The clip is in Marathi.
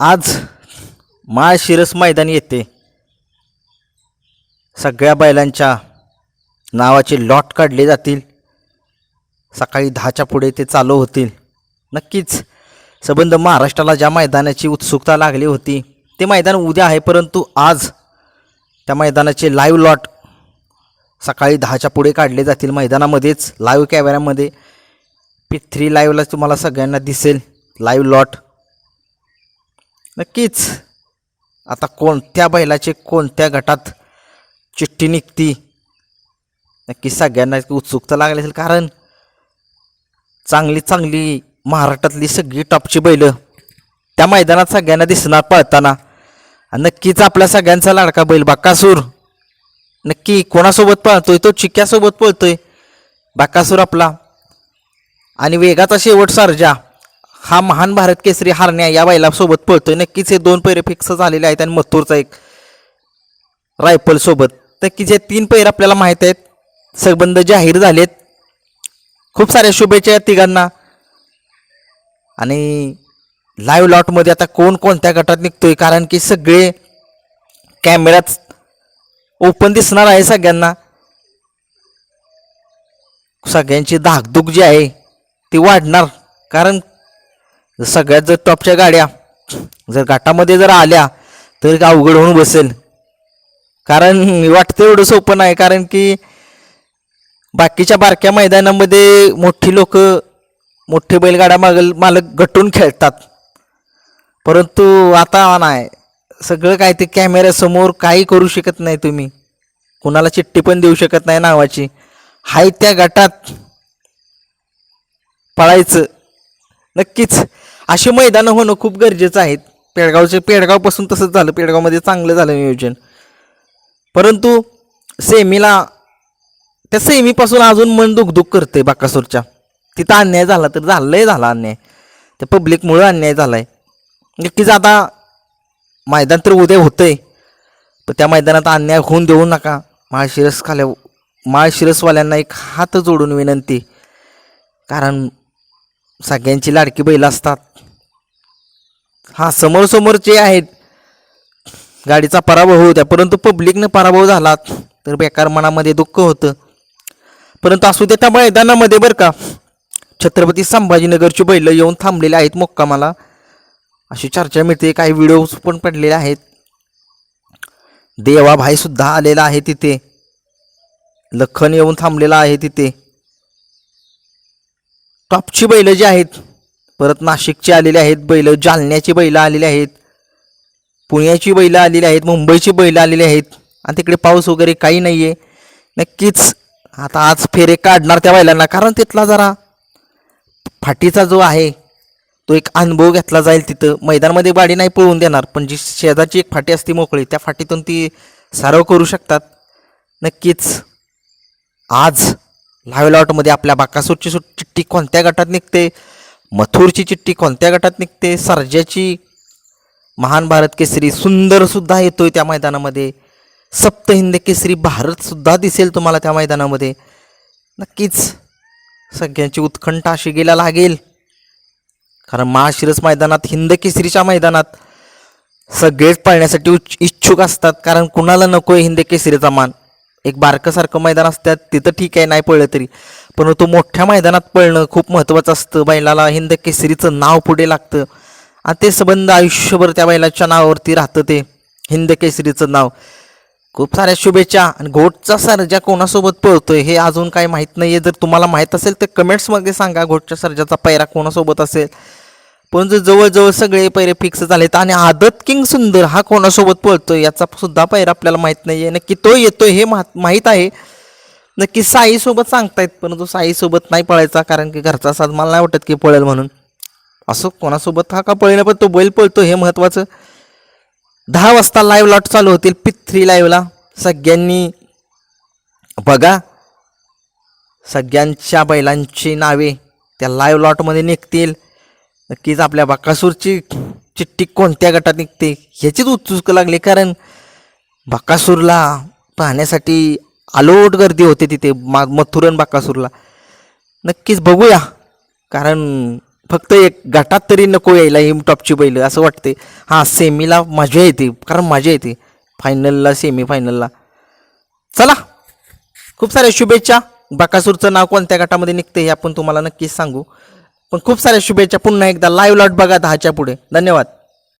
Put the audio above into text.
आज माळशिरस मैदान येते सगळ्या बैलांच्या नावाचे लॉट काढले जातील. सकाळी दहाच्या पुढे ते चालू होतील. नक्कीच संबंध महाराष्ट्राला ज्या मैदानाची उत्सुकता लागली होती ते मैदान उद्या आहे परंतु आज त्या मैदानाचे लाईव्ह लॉट सकाळी दहाच्या पुढे काढले जातील. मैदानामध्येच लाईव्ह कॅमेऱ्यामध्ये पी थ्री लाईव्हला तुम्हाला सगळ्यांना दिसेल. लाईव्ह लॉट नक्कीच. आता कोणत्या बैलाचे कोणत्या गटात चिठ्ठी निघती? नक्की सगळ्यांना उत्सुकता लागली असेल कारण चांगली चांगली महाराष्ट्रातली सगळी टॉपची बैलं त्या मैदानात सगळ्यांना दिसणार पळताना. नक्कीच आपल्या सगळ्यांचा लाडका बैल बाकासूर. नक्की कोणासोबत पळतोय? तो चिक्क्यासोबत पळतोय. बाकासूर आपला. आणि वेगाचा शेवट सारजा. हा महान भारत केसरी हारण्या या बैलासोबत पळतोय. नक्कीच हे दोन पैरे फिक्स झालेले आहेत आणि मथुरचा एक रायफल सोबत. नक्कीच हे तीन पैर आपल्याला माहीत आहेत. संबंध जाहीर झालेत. खूप साऱ्या शुभेच्छा आहेत तिघांना. आणि लाईव्ह लॉटमध्ये आता कोण कोणत्या गटात निघतोय? कारण की सगळे कॅमेऱ्यात ओपन दिसणार आहे सगळ्यांना. सगळ्यांची धाकधूक जी आहे ती वाढणार. कारण सगळ्यात जर टॉपच्या गाड्या जर घाटामध्ये जर आल्या तर अवघड होऊन बसेल. कारण वाटतं एवढं सोपं नाही कारण की बाकीच्या बारक्या मैदानामध्ये मोठी लोक मोठे बैलगाडा मागल मालक घटून खेळतात. परंतु आता नाही. सगळं काय ते कॅमेऱ्यासमोर काही करू शकत नाही तुम्ही. कुणाला चिठ्ठी पण देऊ शकत नाही नावाची. हाय त्या गटात पळायचं. नक्कीच. असे मैदानं होणं खूप गरजेचं आहे. पेडगावचे पेडगावपासून तसंच झालं. पेडगावमध्ये चांगलं झालं नियोजन. परंतु सेमीला त्या सेमीपासून अजून मन दुखदुख करते बाकासूरच्या. तिथं अन्याय झाला तर झालंय झाला अन्याय. त्या पब्लिकमुळं अन्याय झालाय. नक्कीच आता मैदान तर उद्या होतंय. पण त्या मैदानात अन्याय होऊन देऊ नका. माळशिरस खाल्या माळशिरसवाल्यांना एक हात जोडून विनंती. कारण सगळ्यांची लाडकी बैल असतात. हा समोर समोरचे आहेत गाडीचा पराभव होऊ द्या. परंतु पब्लिकनं पराभव झाला तर बेकार मनामध्ये दुःख होतं. परंतु असू दे त्या मैदानामध्ये बरं का. छत्रपती संभाजीनगरची बैलं येऊन थांबलेले आहेत मुक्कामाला. अशी चर्चा मिळते. काही व्हिडिओज पण पडलेले आहेत. देवाभाई सुद्धा आलेला आहे तिथे. लखन येऊन थांबलेला आहे तिथे. टॉपची बैलं जी आहेत परत नाशिकची आलेली आहेत बैलं जालन्याची बैलं आलेली आहेत पुण्याची बैलं आलेली आहेत मुंबईची बैलं आलेली आहेत. आणि तिकडे पाऊस वगैरे काही नाही आहे नक्कीच आता आज फेरे काढणार त्या बैलांना कारण तिथला जरा फाटीचा जो आहे तो एक अनुभव घेतला जाईल तिथं. मैदानामध्ये गाडी नाही पळवून देणार पण जी शेजाची एक फाटी असते मोकळी त्या फाटीतून ती सराव करू शकतात. नक्कीच आज लाईव्ह लॉटमध्ये आपल्या बाकासूरची सुट चिठ्ठी कोणत्या गटात निघते? मथुरची चिठ्ठी कोणत्या गटात निघते? सर्जाची महान भारत केसरी सुंदरसुद्धा येतो येतोय त्या मैदानामध्ये. सप्त हिंद केसरी भारतसुद्धा दिसेल तुम्हाला त्या मैदानामध्ये. नक्कीच सगळ्यांची उत्कंठा अशी गेला लागेल. कारण महाशिरस मैदानात हिंद केसरीच्या मैदानात सगळेच पळण्यासाठी उच- इच्छुक असतात. कारण कुणाला नको आहे हिंद केसरीचा मान? एक बारकंसारखं मैदान असतात तिथं ठीक आहे नाही पळलं तरी. परंतु मोठ्या मैदानात पळणं खूप महत्त्वाचं असतं. बैलाला हिंद केसरीचं नाव पुढे लागतं. आणि ते संबंध आयुष्यभर त्या बैलाच्या नावावरती राहतं ते हिंद केसरीचं नाव. खूप साऱ्या शुभेच्छा आणि घोटचा सर्जा कोणासोबत पळतोय हे अजून काही माहीत नाही आहे जर तुम्हाला माहीत असेल तर कमेंट्समध्ये सांगा. घोटच्या सर्जाचा पैरा कोणासोबत असेल? पण जर जवळजवळ सगळे पैरे फिक्स झालेत आणि आदत किंग सुंदर हा कोणासोबत पळतोय याचा सुद्धा पैरा आपल्याला माहीत नाही आहे नक्की तो येतोय हे माहीत आहे. नक्की साईसोबत सांगतायत परंतु साईसोबत नाही पळायचा कारण की घरचा साज मला नाही वाटत की पळेल म्हणून. असं कोणासोबत हा का पळेल पण तो बैल पळतो हे महत्त्वाचं दहा वाजता लाईव्ह लॉट चालू होतील पी थ्री लाईव्हला सगळ्यांनी बघा. सगळ्यांच्या बैलांची नावे त्या लाईव्ह लॉटमध्ये निघतील. नक्कीच आपल्या बाकासूरची चिठ्ठी कोणत्या गटात निघते ह्याचीच उत्सुक लागली कारण बाकासूरला पाहण्यासाठी आलोट गर्दी होते तिथे मा मथुरन बाकासूरला. नक्कीच बघूया कारण फक्त एक गटात तरी नको यायला हिम टॉपची बैलं असं वाटते हां सेमीला मजा येते कारण मजा येते फायनलला सेमी फायनलला चला खूप साऱ्या शुभेच्छा. बाकासूरचं नाव कोणत्या गटामध्ये निघते हे आपण तुम्हाला नक्कीच सांगू. पण खूप साऱ्या शुभेच्छा पुन्हा एकदा लाईव्ह लॉट बघा दहाच्या पुढे. धन्यवाद.